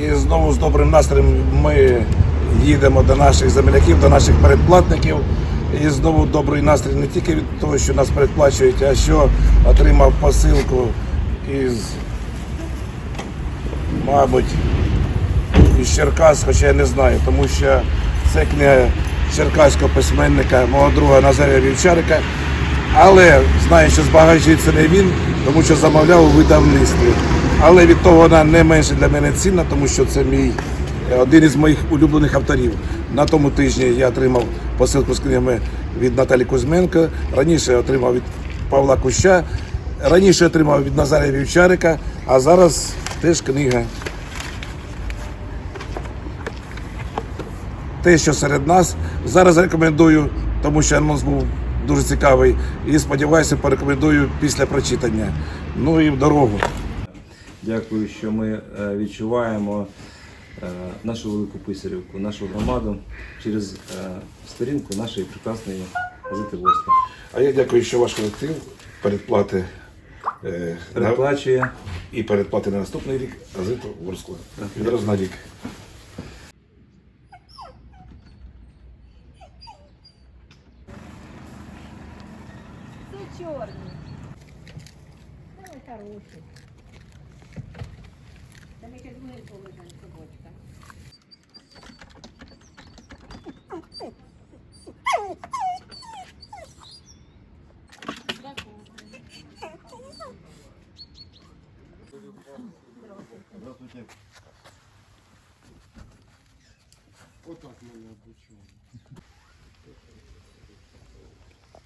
І знову з добрим настроєм ми їдемо до наших земляків, до наших передплатників. І знову добрий настрій не тільки від того, що нас передплачують, а що отримав посилку із, мабуть, із Черкас, хоча я не знаю, тому що це книга черкаського письменника, мого друга Назарія Вівчарика. Але знаю, що збагачує це не він, тому що замовляв у видавництві. Але від того вона не менше для мене цінна, тому що це мій е, один із моїх улюблених авторів. На тому тижні я отримав посилку з книгами від Наталі Кузьменко. Раніше я отримав від Павла Куща, раніше отримав від Назарія Вівчарика, а зараз теж книга. те, що серед нас. Зараз рекомендую, тому що анонс був дуже цікавий. І сподіваюся, порекомендую після прочитання. Ну і в дорогу. Дякую, що ми е, відчуваємо е, нашу велику писарівку, нашу громаду через е, сторінку нашої прекрасної газети Ворскла. А я дякую, що ваш колектив передплати Переплачує і передплати на наступний рік газету Ворскла. Відразу на рік. Це чорний. Це хороший. Там ще другий положен собочка. Здравствуйте. Вот так меня обучили.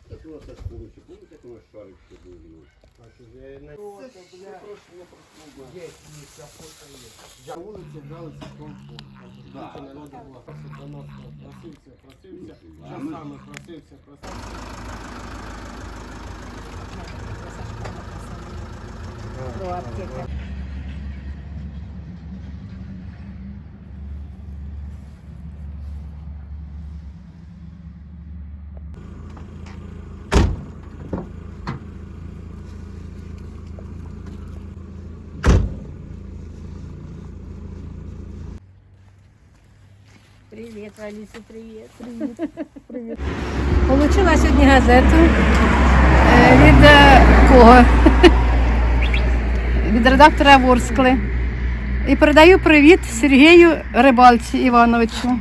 Так у нас так помните, помните, как у нас шарик все был? Положимо собачка. На вулиці в комфорт. Скільки народу було красотоносно. Красився, красився. Що саме красився, красився. Про аптека. Привет, Алиса, привет. Привет. Привет. Получила сьогодні газету е, від е, кого? Від редактора Ворскли. І передаю привіт Сергію Рибальці Івановичу.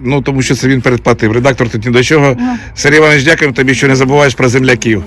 Ну тому що це він передплатив. Редактор тут ні до чого. Сергій Іванович, дякую тобі, що не забуваєш про земляків.